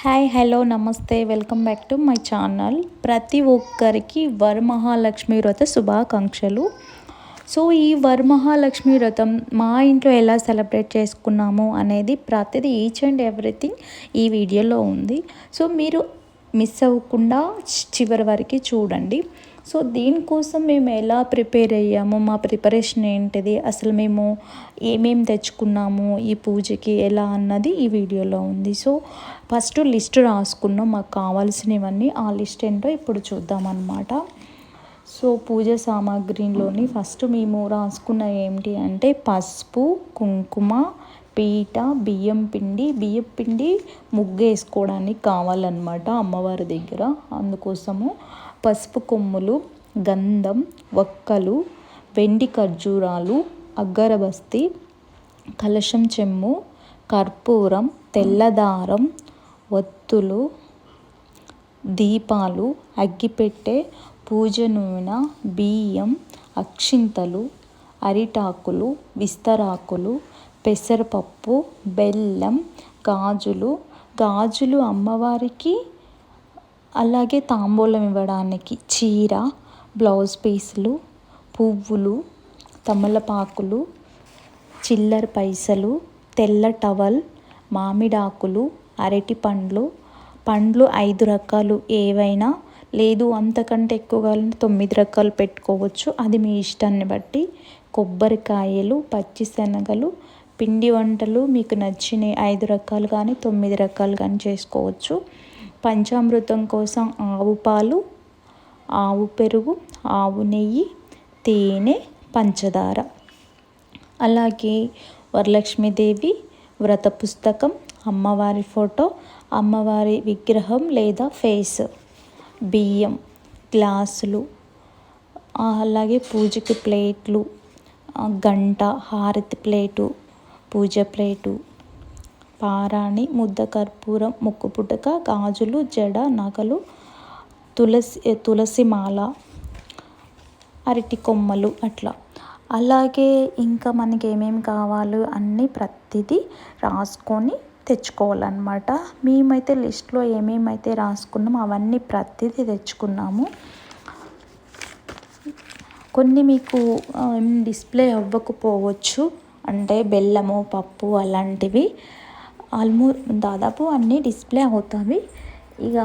Hi hello నమస్తే welcome back to my channel ప్రతి ఒక్కరికి వరమహాలక్ష్మి వ్రత శుభాకాంక్షలు. సో ఈ వరమహాలక్ష్మి వ్రతం మా ఇంట్లో ఎలా సెలబ్రేట్ చేసుకున్నాము అనేది ప్రతిదీ ఈచ్ అండ్ ఎవ్రీథింగ్ ఈ వీడియోలో ఉంది. సో మీరు మిస్ అవ్వకుండా చివరి వరకు చూడండి. సో దీనికోసం మేము ఎలా ప్రిపేర్ అయ్యాము మా ప్రిపరేషన్ ఏంటిది అసలు మేము ఏమేమి తెచ్చుకున్నాము ఈ పూజకి ఎలా అన్నది ఈ వీడియోలో ఉంది. సో ఫస్ట్ లిస్ట్ రాసుకున్నాం మాకు కావాల్సినవన్నీ. ఆ లిస్ట్ ఏంటో ఇప్పుడు చూద్దామన్నమాట. సో పూజ సామాగ్రిలోని ఫస్ట్ మేము రాసుకున్న ఏమిటి అంటే పసుపు కుంకుమ పీట బియ్యం పిండి. బియ్యం పిండి ముగ్గు వేసుకోవడానికి కావాలన్నమాట అమ్మవారి దగ్గర. అందుకోసము పసుపు కొమ్ములు గంధం వక్కలు వెండి ఖర్జూరాలు అగ్గరబస్తి కలశం చెమ్ము కర్పూరం తెల్లదారం ఒత్తులు దీపాలు అగ్గిపెట్టె పూజ నూనె బియ్యం అక్షింతలు అరిటాకులు విస్తరాకులు పెసరపప్పు బెల్లం గాజులు. గాజులు అమ్మవారికి అలాగే తాంబూలం ఇవ్వడానికి చీర బ్లౌజ్ పీసులు పువ్వులు తమలపాకులు చిల్లర పైసలు తెల్ల టవల్ మామిడాకులు అరటి పండ్లు. పండ్లు ఐదు రకాలు. ఏవైనా? లేదు అంతకంటే ఎక్కువ తొమ్మిది రకాలు పెట్టుకోవచ్చు. అది మీ ఇష్టాన్ని బట్టి. కొబ్బరికాయలు పచ్చిశనగలు పిండి వంటలు మీకు నచ్చిన ఐదు రకాలు కానీ తొమ్మిది రకాలు కానీ చేసుకోవచ్చు. పంచామృతం కోసం ఆవు పాలు ఆవు పెరుగు ఆవు నెయ్యి తేనె పంచదార. అలాగే వరలక్ష్మీదేవి వ్రత పుస్తకం అమ్మవారి ఫోటో అమ్మవారి విగ్రహం లేదా ఫేస్. బియ్యం గ్లాసులు అలాగే పూజకి ప్లేట్లు గంట హారతి ప్లేటు పూజ ప్లేటు పారాణి ముద్ద కర్పూరం ముక్కు పుటక గాజులు జడ నగలు తులసి తులసి మాల అరటి కొమ్మలు అట్లా. అలాగే ఇంకా మనకి ఏమేమి కావాలో అన్నీ ప్రతిదీ రాసుకొని తెచ్చుకోవాలన్నమాట. మేమైతే లిస్ట్లో ఏమేమైతే రాసుకున్నామో అవన్నీ ప్రతిదీ తెచ్చుకున్నాము. కొన్ని మీకు డిస్ప్లే అవ్వకపోవచ్చు. అంటే బెల్లము పప్పు అలాంటివి. ఆల్మో దాదాపు అన్నీ డిస్ప్లే అవుతాయి ఇక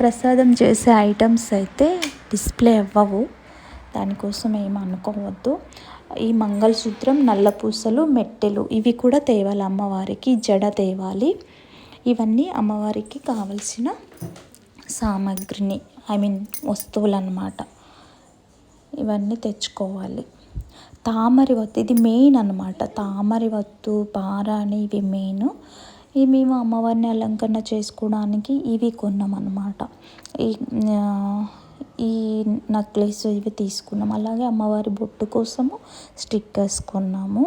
ప్రసాదం చేసే ఐటమ్స్ అయితే డిస్ప్లే అవ్వవు. దానికోసం ఏమి అనుకోవద్దు ఈ మంగళసూత్రం నల్ల పూసలు మెట్టెలు ఇవి కూడా తేవాలి అమ్మవారికి జడ తేవాలి. ఇవన్నీ అమ్మవారికి కావలసిన సామాగ్రిని ఐ మీన్ వస్తువులు అన్నమాట ఇవన్నీ తెచ్చుకోవాలి. తామరి వత్తు ఇది మెయిన్ అనమాట తామరి వత్తు పారాణి ఇవి మెయిన్. ఇవి మేము అమ్మవారిని అలంకరణ చేసుకోవడానికి ఇవి కొన్నాం అనమాట ఈ ఈ నెక్లెస్ ఇవి తీసుకున్నాం. అలాగే అమ్మవారి బొట్టు కోసము స్టిక్కర్స్ కొన్నాము.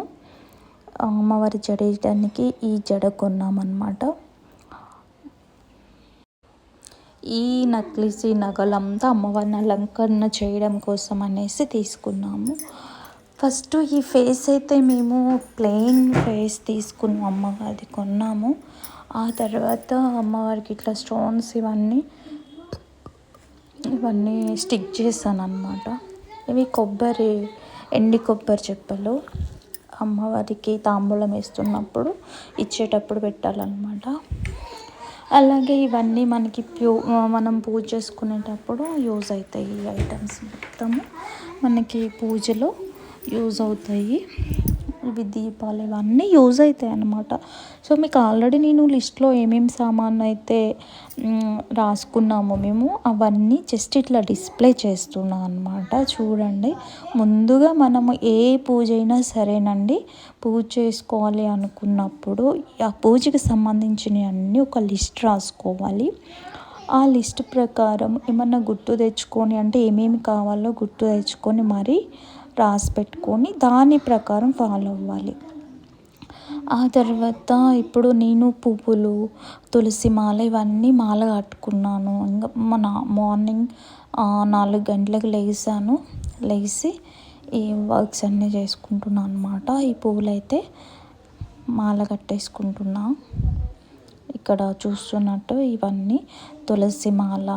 అమ్మవారి జడ వేయడానికి ఈ జడ కొన్నామన్నమాట. ఈ నక్లెస్ ఈ నగలంతా అమ్మవారిని అలంకరణ చేయడం కోసం అనేసి తీసుకున్నాము. ఫస్ట్ ఈ ఫేస్ అయితే మేము ప్లెయిన్ ఫేస్ తీసుకున్నాం అమ్మవారిది కొన్నాము. ఆ తర్వాత అమ్మవారికి ఇట్లా స్టోన్స్ ఇవన్నీ ఇవన్నీ స్టిక్ చేశాను అనమాట ఇవి కొబ్బరి ఎండి కొబ్బరి చెప్పలు. అమ్మవారికి తాంబూలం వేస్తున్నప్పుడు ఇచ్చేటప్పుడు పెట్టాలన్నమాట. అలాగే ఇవన్నీ మనకి ప్యూ మనం పూజ చేసుకునేటప్పుడు యూజ్ అవుతాయి ఈ ఐటమ్స్ మొత్తము. మనకి పూజలో యూజ్ అవుతాయి. ఇవి దీపాలు ఇవన్నీ యూజ్ అవుతాయి అన్నమాట. సో మీకు ఆల్రెడీ నేను లిస్ట్లో ఏమేమి సామాన్ అయితే రాసుకున్నామో మేము అవన్నీ జస్ట్ ఇట్లా డిస్ప్లే చేస్తున్నా అనమాట చూడండి. ముందుగా మనము ఏ పూజ అయినా సరేనండి. పూజ చేసుకోవాలి అనుకున్నప్పుడు ఆ పూజకి సంబంధించినవి అన్నీ ఒక లిస్ట్ రాసుకోవాలి. ఆ లిస్ట్ ప్రకారం ఏమన్నా గుర్తు తెచ్చుకొని అంటే ఏమేమి కావాలో గుర్తు తెచ్చుకొని మరి రాసి పెట్టుకొని దాని ప్రకారం ఫాలో అవ్వాలి. ఆ తర్వాత ఇప్పుడు నేను పువ్వులు తులసి మాల ఇవన్నీ మాల కట్టుకున్నాను. ఇంకా మన మార్నింగ్ నాలుగు గంటలకు లేసాను. లేచి ఈ వర్క్స్ అన్నీ చేసుకుంటున్నాను అనమాట ఈ పువ్వులు అయితే మాల కట్టేసుకుంటున్నా. ఇక్కడ చూస్తున్నట్టు ఇవన్నీ తులసి మాల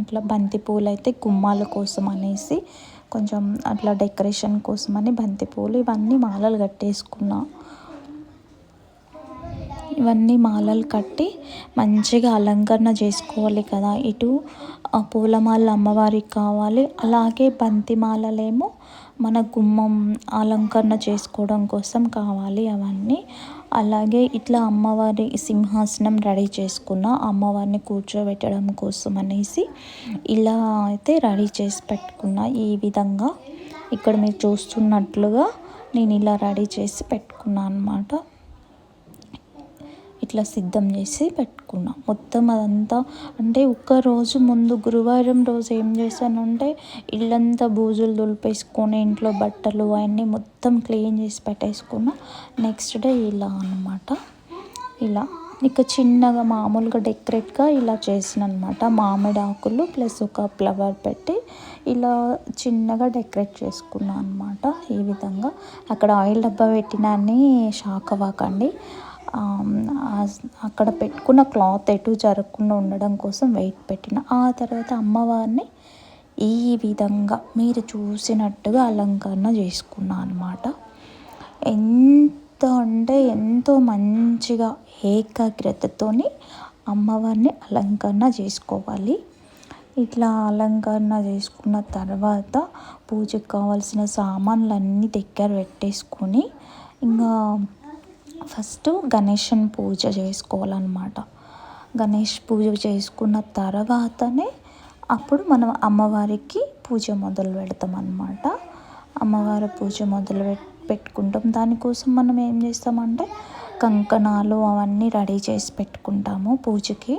ఇట్లా బంతి పువ్వులు అయితే గుమ్మాల కోసం అనేసి కొంచెం అట్లా డెకరేషన్ కోసమని బంతి పూలు ఇవన్నీ మాలలు కట్టేసుకున్నా. ఇవన్నీ మాలలు కట్టి మంచిగా అలంకరణ చేసుకోవాలి కదా. ఇటు పూలమాల అమ్మవారికి కావాలి. అలాగే బంతి మాలలేమో మన గుమ్మం అలంకరణ చేసుకోవడం కోసం కావాలి అవన్నీ. అలాగే ఇట్లా అమ్మవారి సింహాసనం రెడీ చేసుకున్న అమ్మవారిని కూర్చోబెట్టడం కోసం అనేసి ఇలా అయితే రెడీ చేసి పెట్టుకున్న ఈ విధంగా. ఇక్కడ మీరు చూస్తున్నట్లుగా నేను ఇలా రెడీ చేసి పెట్టుకున్నాను అనమాట ఇట్లా సిద్ధం చేసి పెట్టుకున్నా. మొత్తం అదంతా అంటే ఒక్క రోజు ముందు గురువారం రోజు ఏం చేశానంటే ఇల్లంతా బూజులు దులిపేసుకొని ఇంట్లో బట్టలు అవన్నీ మొత్తం క్లీన్ చేసి పెట్టేసుకున్నా. నెక్స్ట్ డే ఇలా అనమాట ఇలా ఇక చిన్నగా మామూలుగా డెకరేట్గా ఇలా చేసిన అనమాట మామిడి ఆకులు ప్లస్ ఒక ఫ్లవర్ పెట్టి ఇలా చిన్నగా డెకరేట్ చేసుకున్నాను అనమాట ఈ విధంగా. అక్కడ ఆయిల్ డబ్బా పెట్టినా అని షాక్ అవ్వకండి అక్కడ పెట్టుకున్న క్లాత్ ఎటు జరగకుండా ఉండడం కోసం వెయిట్ పెట్టిన. ఆ తర్వాత అమ్మవారిని ఈ విధంగా మీరు చూసినట్టుగా అలంకరణ చేసుకున్నా అనమాట ఎంత అంటే ఎంతో మంచిగా ఏకాగ్రతతోని అమ్మవారిని అలంకరణ చేసుకోవాలి. ఇట్లా అలంకరణ చేసుకున్న తర్వాత పూజకు కావాల్సిన సామాన్లన్నీ దగ్గర పెట్టేసుకొని ఇంకా ఫస్ట్ గణేషన్ పూజ చేసుకోవాలన్నమాట. గణేష్ పూజ చేసుకున్న తర్వాతనే అప్పుడు మనం అమ్మవారికి పూజ మొదలు పెడతాం అన్నమాట అమ్మవారి పూజ మొదలు పెట్టుకుంటాం. దానికోసం మనం ఏం చేస్తామంటే కంకణాలు అవన్నీ రెడీ చేసి పెట్టుకుంటాము పూజకి.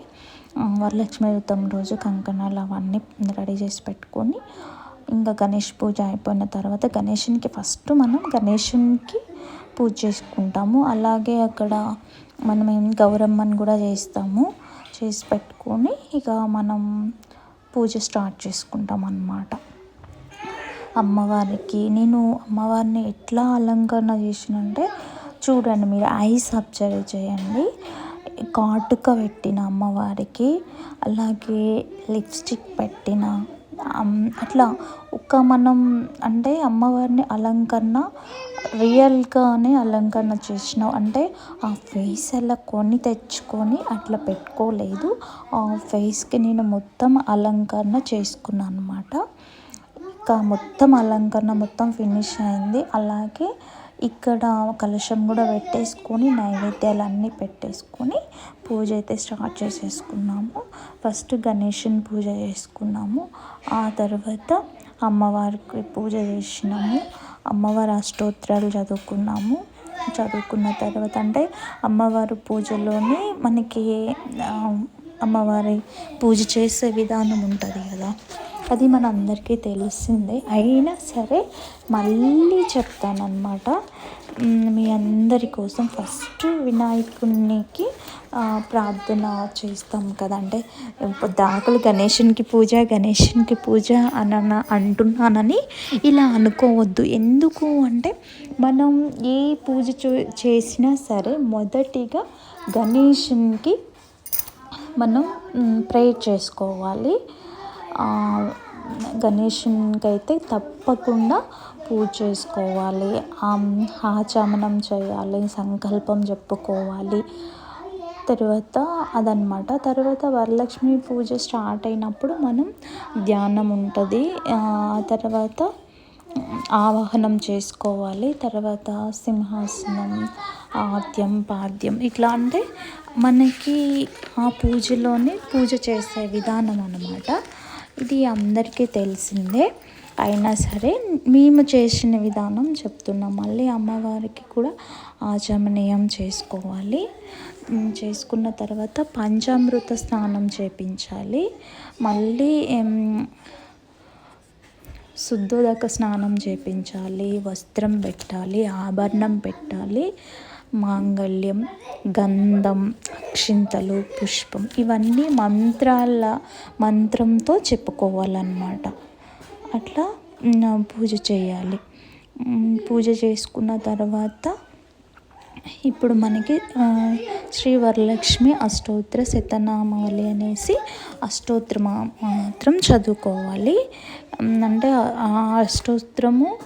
వరలక్ష్మి వ్రతం రోజు కంకణాలు అవన్నీ రెడీ చేసి పెట్టుకొని ఇంకా గణేష్ పూజ అయిపోయిన తర్వాత గణేషునికి ఫస్ట్ మనం గణేషునికి పూజ చేసుకుంటాము. అలాగే అక్కడ మనం ఏం గౌరమ్మని కూడా చేస్తాము చేసి పెట్టుకొని ఇక మనం పూజ స్టార్ట్ చేసుకుంటాం అన్నమాట. అమ్మవారికి నేను అమ్మవారిని ఎట్లా అలంకరణ చేసినంటే చూడండి మీరు ఐస్ అబ్జర్వ్ చేయండి. కాటుక పెట్టిన అమ్మవారికి అలాగే లిప్స్టిక్ పెట్టిన అట్లా ఒక్క మనం అంటే అమ్మవారిని అలంకరణ రియల్గానే అలంకరణ చేసినాం అంటే ఆ ఫేస్ అలా కొని తెచ్చుకొని అట్లా పెట్టుకోలేదు. ఆ ఫేస్కి నేను మొత్తం అలంకరణ చేసుకున్నాను అనమాట ఇంకా మొత్తం అలంకరణ మొత్తం ఫినిష్ అయింది. అలాగే ఇక్కడ కలశం కూడా పెట్టేసుకొని నైవేద్యాలు అన్నీ పెట్టేసుకొని పూజ అయితే స్టార్ట్ చేసేసుకున్నాము. ఫస్ట్ గణేషుని పూజ చేసుకున్నాము. ఆ తర్వాత అమ్మవారికి పూజ చేసినాము. అమ్మవారి అష్టోత్తరాలు చదువుకున్నాము. చదువుకున్న తర్వాత అంటే అమ్మవారు పూజలోనే మనకి అమ్మవారి పూజ చేసే విధానం ఉంటుంది కదా. అది మన అందరికీ తెలిసిందే. అయినా సరే మళ్ళీ చెప్తానమాట మీ అందరి కోసం ఫస్ట్ వినాయకునికి ప్రార్థన చేస్తాం కదా. అంటే దాకలు గణేషునికి పూజ గణేషునికి పూజ అని అంటున్నానని ఇలా అనుకోవద్దు. ఎందుకు అంటే మనం ఏ పూజ చేసినా సరే మొదటిగా గణేషునికి మనం ప్రేయర్ చేసుకోవాలి. గణేషునికి అయితే తప్పకుండా పూజ చేసుకోవాలి. ఆచమనం చేయాలి సంకల్పం చెప్పుకోవాలి. తర్వాత అదనమాట తర్వాత వరలక్ష్మి పూజ స్టార్ట్ అయినప్పుడు మనం ధ్యానం ఉంటుంది. ఆ తర్వాత ఆవాహనం చేసుకోవాలి. తర్వాత సింహాసనం ఆద్యం పాద్యం ఇట్లా అంటే మనకి ఆ పూజలోనే పూజ చేసే విధానం అన్నమాట. ఇది అందరికీ తెలిసిందే. అయినా సరే మేము చేసిన విధానం చెప్తున్నాం. మళ్ళీ అమ్మవారికి కూడా ఆచమనీయం చేసుకోవాలి. చేసుకున్న తర్వాత పంచామృత స్నానం చేపించాలి. మళ్ళీ శుద్ధోదక స్నానం చేపించాలి. వస్త్రం పెట్టాలి. ఆభరణం పెట్టాలి. మాంగళ్యం గంధం అక్షింతలు పుష్పం ఇవన్నీ మంత్రాల మంత్రంతో చెప్పుకోవాలన్నమాట. అట్లా పూజ చేయాలి. పూజ చేసుకున్న తర్వాత ఇప్పుడు మనకి శ్రీ వరలక్ష్మి అష్టోత్తర శతనామావళి అనేసి అష్టోత్రమా మాత్రం చదువుకోవాలి. అంటే ఆ అష్టోత్తరము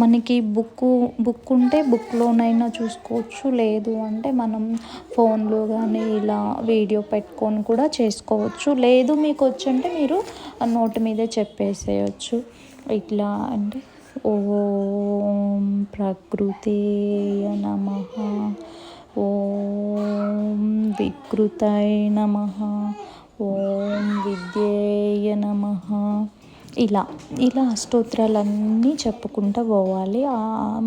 మనకి బుక్ బుక్ ఉంటే బుక్లోనైనా చూసుకోవచ్చు. లేదు అంటే మనం ఫోన్లో కానీ ఇలా వీడియో పెట్టుకొని కూడా చేసుకోవచ్చు. లేదు మీకు వచ్చంటే మీరు ఆ నోటి మీదే చెప్పేసేయచ్చు. ఇట్లా అంటే ఓం ప్రకృతి నమ ఓం వికృతై నమ ఓం విద్యేయ నమ. ఇలా ఇలా అష్టోత్తరాలన్నీ చెప్పుకుంటూ పోవాలి.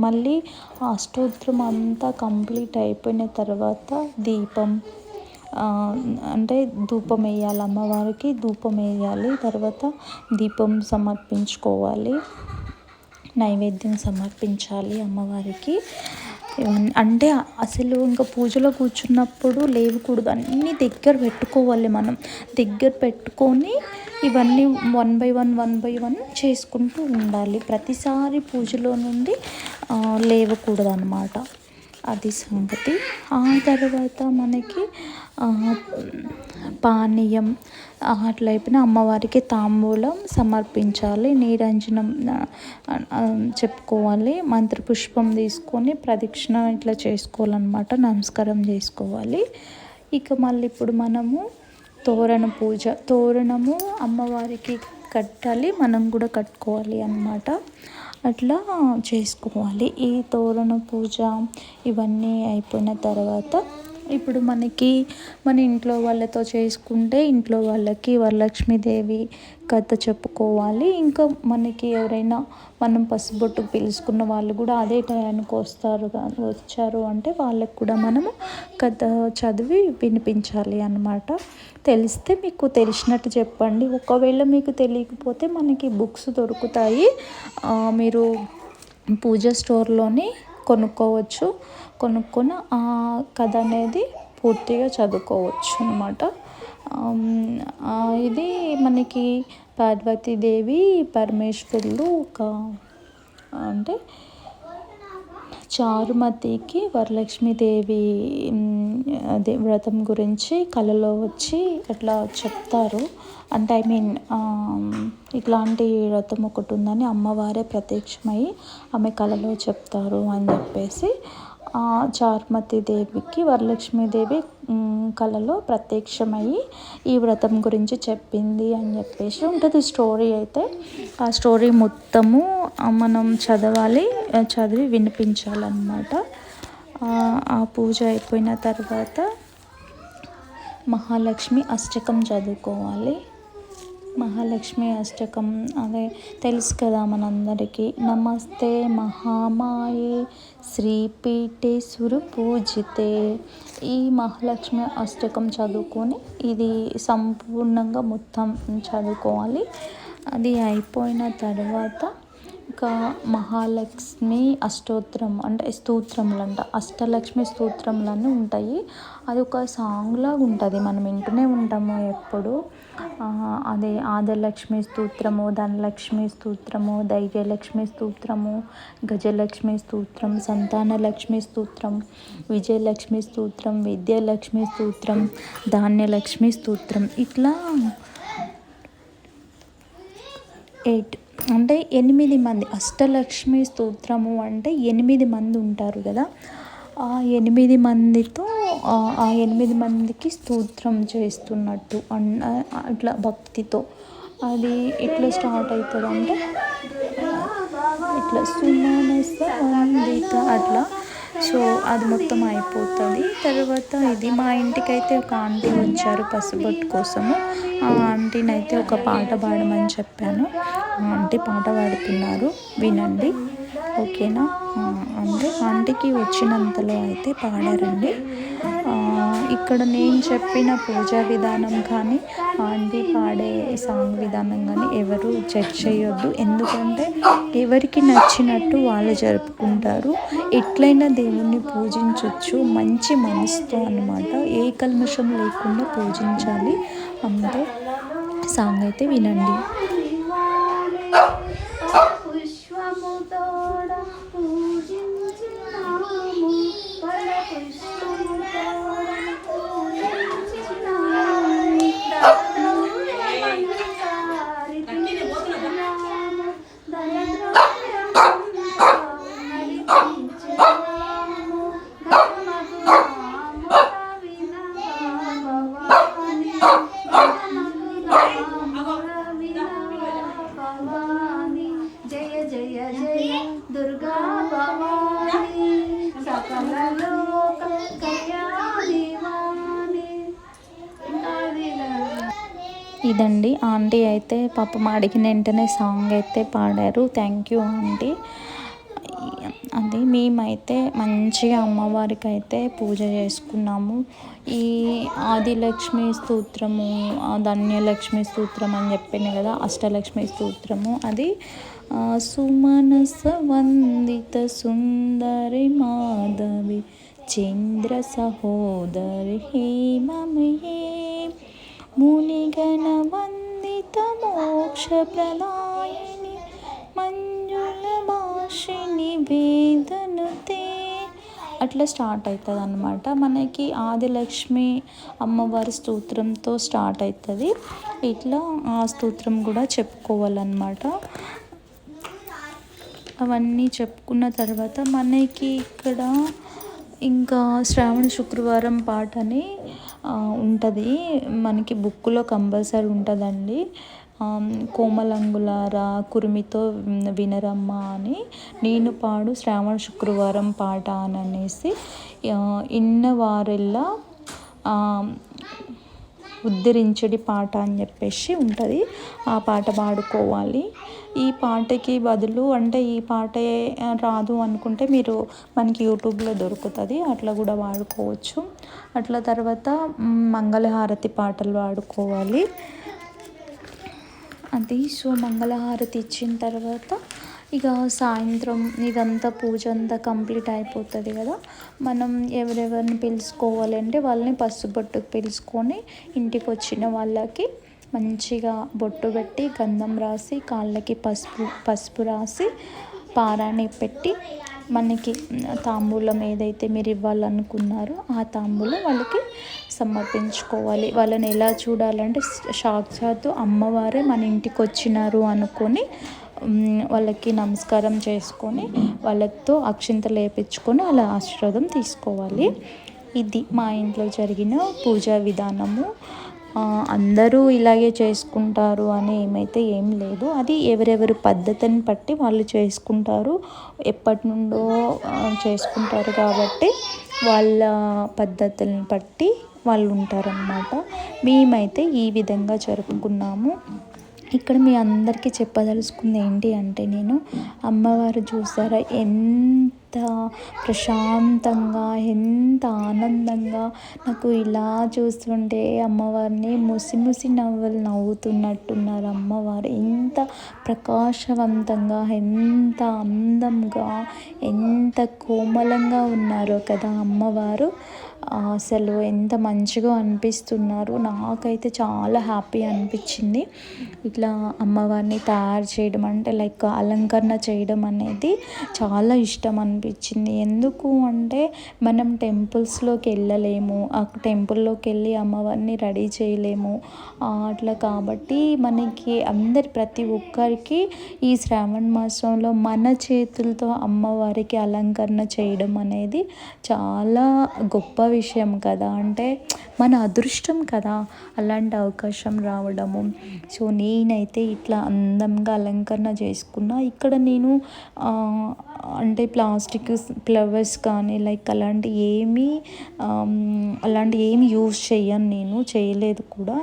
మళ్ళీ ఆ అష్టోత్తరం అంతా కంప్లీట్ అయిపోయిన తర్వాత దీపం అంటే ధూపం వేయాలి అమ్మవారికి ధూపం వేయాలి తర్వాత దీపం సమర్పించుకోవాలి నైవేద్యం సమర్పించాలి అమ్మవారికి. అంటే అసలు ఇంకా పూజలో కూర్చున్నప్పుడు లేవకూడదు అన్నీ దగ్గర పెట్టుకోవాలి మనం. దగ్గర పెట్టుకొని ఇవన్నీ one by one one by one చేసుకుంటూ ఉండాలి. ప్రతిసారి పూజలో నుండి లేవకూడదు అనమాట అది సంగతి. ఆ తర్వాత మనకి పానీయం అట్లయిపోయిన అట్లా అయిపోయిన అమ్మవారికి తాంబూలం సమర్పించాలి. నీరంజనం చెప్పుకోవాలి. మంత్రపుష్పం తీసుకొని ప్రదక్షిణ ఇట్లా చేసుకోవాలన్నమాట. నమస్కారం చేసుకోవాలి. ఇక మళ్ళీ ఇప్పుడు మనము తోరణ పూజ. తోరణము అమ్మవారికి కట్టాలి మనం కూడా కట్టుకోవాలి అన్నమాట. అట్లా చేసుకోవాలి. ఈ తోరణ పూజ ఇవన్నీ అయిపోయిన తర్వాత ఇప్పుడు మనకి మన ఇంట్లో వాళ్ళతో చేసుకుంటే ఇంట్లో వాళ్ళకి వరలక్ష్మీదేవి కథ చెప్పుకోవాలి. ఇంకా మనకి ఎవరైనా మనం పసుబొట్టు పిలుచుకున్న వాళ్ళు కూడా అదే టయానికి వస్తారు వచ్చారు అంటే వాళ్ళకి కూడా మనము కథ చదివి వినిపించాలి అన్నమాట. తెలిస్తే మీకు తెలిసినట్టు చెప్పండి. ఒకవేళ మీకు తెలియకపోతే మనకి బుక్స్ దొరుకుతాయి. మీరు పూజ స్టోర్లోని కొనుక్కోవచ్చు. కొనుక్కొని ఆ కథ అనేది పూర్తిగా చదువుకోవచ్చు అనమాట ఇది మనకి పార్వతీదేవి పరమేశ్వరులు ఒక అంటే చారుమతికి వరలక్ష్మీదేవి అదే వ్రతం గురించి కళలో వచ్చి అట్లా చెప్తారు. అంటే ఐ మీన్ ఇట్లాంటి వ్రతం ఒకటి ఉందని అమ్మవారే ప్రత్యక్షమై ఆమె కళలో చెప్తారు అని చెప్పేసి చార్మతి దేవికి వరలక్ష్మీదేవి కళలో ప్రత్యక్షమయ్యి ఈ వ్రతం గురించి చెప్పింది అని చెప్పేసి ఉంటుంది స్టోరీ అయితే. ఆ స్టోరీ మొత్తము మనం చదవాలి చదివి వినిపించాలన్నమాట. ఆ పూజ అయిపోయిన తర్వాత మహాలక్ష్మి అష్టకం చదువుకోవాలి. మహాలక్ష్మి అష్టకం. అదే తెలుసు కదా మనందరికీ. నమస్తే మహామాయే శ్రీపీఠే సురపూజితే ఈ మహాలక్ష్మి అష్టకం చదువుకొని ఇది సంపూర్ణంగా మొత్తం చదువుకోవాలి. అది అయిపోయిన తర్వాత ఇంకా మహాలక్ష్మి అష్టోత్తరం అంటే స్తోత్రములు అంట అష్టలక్ష్మి స్తోత్రములన్నీ ఉంటాయి. అది ఒక సాంగ్ లాగా ఉంటుంది. మనం వింటూనే ఉంటాము ఎప్పుడు. అదే ఆదలక్ష్మి స్తోత్రము ధనలక్ష్మి స్తోత్రము ధైర్యలక్ష్మి స్తోత్రము గజలక్ష్మి స్తోత్రం సంతానలక్ష్మి స్తోత్రం విజయలక్ష్మి స్తోత్రం విద్యాలక్ష్మి స్తోత్రం ధాన్యలక్ష్మి స్తోత్రం. ఇట్లా ఎయిట్ అంటే ఎనిమిది మంది అష్టలక్ష్మి స్తోత్రము అంటే ఎనిమిది మంది ఉంటారు కదా. ఆ ఎనిమిది మందితో ఆ- ఎనిమిది మందికి స్తోత్రం చేస్తున్నట్టు అన్న అట్లా భక్తితో. అది ఎట్లా స్టార్ట్ అవుతుంది అంటే ఇట్లా సుమనస అట్లా. సో అది మొత్తం అయిపోతుంది. తర్వాత ఇది మా ఇంటికి అయితే ఒక ఆంటీ వచ్చారు పసుబొట్టు కోసము. ఆ ఆంటీని అయితే ఒక పాట పాడమని చెప్పాను. ఆ ఆంటీ పాట పాడుతున్నారు. వినండి. ఓకేనా? అంటే ఆంటీకి వచ్చినంతలో అయితే పాడారండి. ఇక్కడ నేను చెప్పిన పూజా విధానం కానీ ఆంటీ పాడే సాంగ్ విధానం కానీ ఎవరు చెక్ చేయొద్దు. ఎందుకంటే ఎవరికి నచ్చినట్టు వాళ్ళు జరుపుకుంటారు. ఎట్లయినా దేవుణ్ణి పూజించవచ్చు మంచి మనసుతో అన్నమాట. ఏ కల్మషం లేకుండా పూజించాలి. అంతే సాంగ్ అయితే వినండి. అమ్మ అడిగిన వెంటనే సాంగ్ అయితే పాడారు. థ్యాంక్ యూ ఆంటీ అది మేమైతే మంచిగా అమ్మవారికి అయితే పూజ చేసుకున్నాము. ఈ ఆదిలక్ష్మి స్తోత్రము ధన్యలక్ష్మి స్తోత్రం అని చెప్పింది కదా అష్టలక్ష్మి స్తోత్రము. అది సుమనస వందిత సుందరి మాధవి చంద్ర సహోదరి హేమమయే మునిగణ వంద మోక్ష ప్రదాయిని మంజుల భాషిని వేదనుతే. అట్లా స్టార్ట్ అవుతుంది అనమాట మనకి ఆదిలక్ష్మి అమ్మవారి స్తోత్రంతో స్టార్ట్ అవుతుంది ఇట్లా ఆ స్తోత్రం కూడా చెప్పుకోవాలన్నమాట. అవన్నీ చెప్పుకున్న తర్వాత మనకి ఇక్కడ ఇంకా శ్రావణ శుక్రవారం పాటని ఉంటుంది. మనకి బుక్లో కంపల్సరీ ఉంటుందండి. కోమలంగులారా కురిమితో వినరమ్మ అని నేను పాడు శ్రావణ శుక్రవారం పాట అని అనేసి ఇన్నవారెల్లా ఉద్ధరించడి పాట అని చెప్పేసి ఉంటుంది. ఆ పాట పాడుకోవాలి. ఈ పాటకి బదులు అంటే ఈ పాటే రాదు అనుకుంటే మీరు మనకి యూట్యూబ్లో దొరుకుతుంది. అట్లా కూడా వాడుకోవచ్చు. అట్లా తర్వాత మంగళహారతి పాటలు వాడుకోవాలి. అది సో మంగళహారతి ఇచ్చిన తర్వాత ఇక సాయంత్రం ఇదంతా పూజ అంతా కంప్లీట్ అయిపోతుంది కదా. మనం ఎవరెవరిని పిలుచుకోవాలంటే వాళ్ళని పసుపు పిలుచుకొని ఇంటికి వచ్చిన వాళ్ళకి మంచిగా బొట్టు పెట్టి గంధం రాసి కాళ్ళకి పసుపు పసుపు రాసి పారాణి పెట్టి మనకి తాంబూలం ఏదైతే మీరు ఇవ్వాలనుకున్నారో ఆ తాంబూలం వాళ్ళకి సమర్పించుకోవాలి. వాళ్ళని ఎలా చూడాలంటే సాక్షాత్తు అమ్మవారే మన ఇంటికి వచ్చినారు అనుకొని వాళ్ళకి నమస్కారం చేసుకొని వాళ్ళతో అక్షింతలు వేయించుకొని వాళ్ళ ఆశీర్వాదం తీసుకోవాలి. ఇది మా ఇంట్లో జరిగిన పూజా విధానము. అందరూ ఇలాగే చేసుకుంటారు అని ఏమైతే ఏం లేదు. అది ఎవరెవరి పద్ధతిని బట్టి వాళ్ళు చేసుకుంటారు. ఎప్పటి నుండో చేసుకుంటారు కాబట్టి వాళ్ళ పద్ధతులను బట్టి వాళ్ళు ఉంటారన్నమాట. మేమైతే ఈ విధంగా జరుపుకున్నాము. ఇక్కడ మీ అందరికీ చెప్పదలుచుకుంది ఏంటి అంటే నేను అమ్మవారు చూసారా ఎంత ప్రశాంతంగా ఎంత ఆనందంగా నాకు ఇలా చూస్తుంటే అమ్మవారిని ముసి ముసి నవ్వులు నవ్వుతున్నట్టున్నారు అమ్మవారు. ఎంత ప్రకాశవంతంగా ఎంత అందంగా ఎంత కోమలంగా ఉన్నారో కదా అమ్మవారు. అసలు ఎంత మంచిగా అనిపిస్తున్నారు. నాకైతే చాలా హ్యాపీ అనిపించింది. ఇట్లా అమ్మవారిని తయారు చేయడం అంటే లైక్ అలంకరణ చేయడం అనేది చాలా ఇష్టం అనిపించింది. ఎందుకు అంటే మనం టెంపుల్స్లోకి వెళ్ళలేము. ఆ టెంపుల్లోకి వెళ్ళి అమ్మవారిని రెడీ చేయలేము. అట్లా కాబట్టి మనకి అందరి ప్రతి ఒక్కరికి ఈ శ్రావణ మాసంలో మన చేతులతో అమ్మవారికి అలంకరణ చేయడం అనేది చాలా గొప్ప విషయం కదా. అంటే మన అదృష్టం కదా అలాంటి అవకాశం రావడము. సో నేనైతే ఇట్లా అందంగా అలంకరణ చేసుకున్నా. ఇక్కడ నేను అంటే ప్లాస్టిక్ ఫ్లవర్స్ కానీ లైక్ అలాంటి ఏమీ అలాంటి ఏమి యూస్ చేయను నేను చేయలేదు కూడా.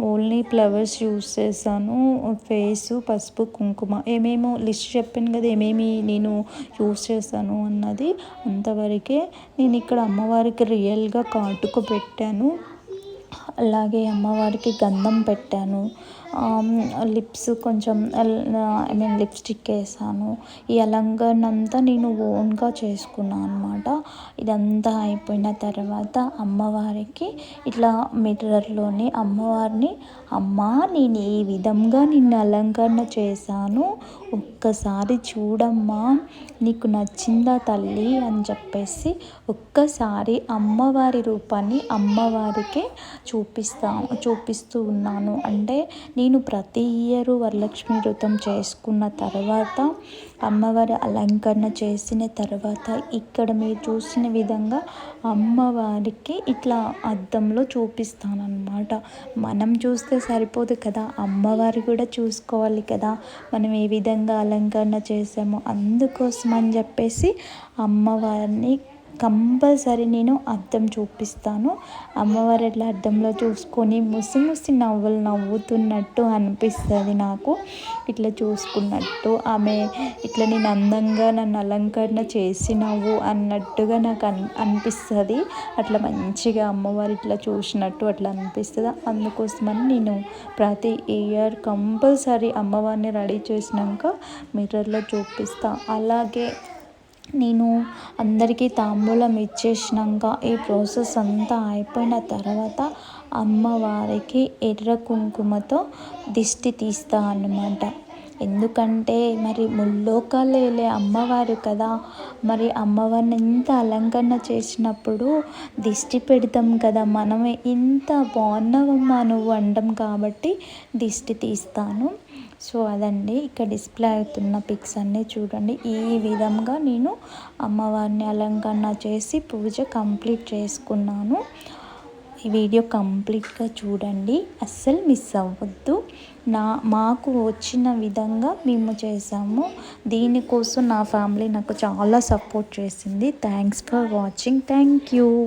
ఓన్లీ ఫ్లవర్స్ యూస్ చేశాను. ఫేసు పసుపు కుంకుమ ఏమేమో లిస్ట్ చెప్పాను కదా ఏమేమి నేను యూస్ చేశాను అన్నది అంతవరకే నేను ఇక్కడ అమ్మవారికి రియల్గా కాటుకు పెట్టాను. అలాగే అమ్మవారికి గంధం పెట్టాను. లిప్స్ కొంచెం ఐ మీన్ లిప్స్టిక్ వేసాను. ఈ అలంకరణ అంతా నేను ఓన్గా చేసుకున్నాను అనమాట ఇదంతా అయిపోయిన తర్వాత అమ్మవారికి ఇట్లా మిర్రర్లోని అమ్మవారిని అమ్మ నేను ఈ విధంగా నిన్ను అలంకరణ చేశాను. ఒక్కసారి చూడమ్మా నీకు నచ్చిందా తల్లి అని చెప్పేసి ఒక్కసారి అమ్మవారి రూపాన్ని అమ్మవారికే చూపిస్తా చూపిస్తూ ఉన్నాను. అంటే నేను నేను ప్రతి ఇయరు వరలక్ష్మి వ్రతం చేసుకున్న తర్వాత అమ్మవారి అలంకరణ చేసిన తర్వాత ఇక్కడ మీరు చూసిన విధంగా అమ్మవారికి ఇట్లా అద్దంలో చూపిస్తానన్నమాట. మనం చూస్తే సరిపోదు కదా అమ్మవారి కూడా చూసుకోవాలి కదా మనం ఏ విధంగా అలంకరణ చేసామో అందుకోసం అని చెప్పేసి అమ్మవారిని కంపల్సరీ నేను అర్థం చూపిస్తాను. అమ్మవారు ఎట్లా అర్థంలో చూసుకొని ముసి ముసి నవ్వులు నవ్వుతున్నట్టు అనిపిస్తుంది నాకు. ఇట్లా చూసుకున్నట్టు ఆమె ఇట్లా నేను అందంగా నన్ను అలంకరణ చేసినావు అన్నట్టుగా నాకు అన్ అనిపిస్తుంది. అట్లా మంచిగా అమ్మవారు ఇట్లా చూసినట్టు అట్లా అనిపిస్తుంది. అందుకోసమని నేను ప్రతి ఇయర్ కంపల్సరీ అమ్మవారిని రెడీ చేసినాక మిర్రర్లో చూపిస్తాను అలాగే నేను అందరికీ తాంబూలం ఇచ్చేసినాక ఈ ప్రాసెస్ అంతా అయిపోయిన తర్వాత అమ్మవారికి ఎర్ర కుంకుమతో దిష్టి తీస్తా అన్నమాట. ఎందుకంటే మరి ముల్లోకాలు వెళ్ళే అమ్మవారు కదా. మరి అమ్మవారిని ఇంత అలంకరణ చేసినప్పుడు దిష్టి పెడతాం కదా మనమే. ఇంత బాగున్నావమ్మా నువ్వు అండం కాబట్టి దిష్టి తీస్తాను. సో అదండి. ఇక్కడ డిస్ప్లే అవుతున్న పిక్స్ అన్నీ చూడండి. ఈ విధంగా నేను అమ్మవారిని అలంకరణ చేసి పూజ కంప్లీట్ చేసుకున్నాను. ఈ వీడియో కంప్లీట్గా చూడండి. అస్సలు మిస్ అవ్వద్దు. నా మాకు వచ్చిన విధంగా మేము చేసాము. దీనికోసం నా ఫ్యామిలీ నాకు చాలా సపోర్ట్ చేసింది. Thanks for watching. Thank you.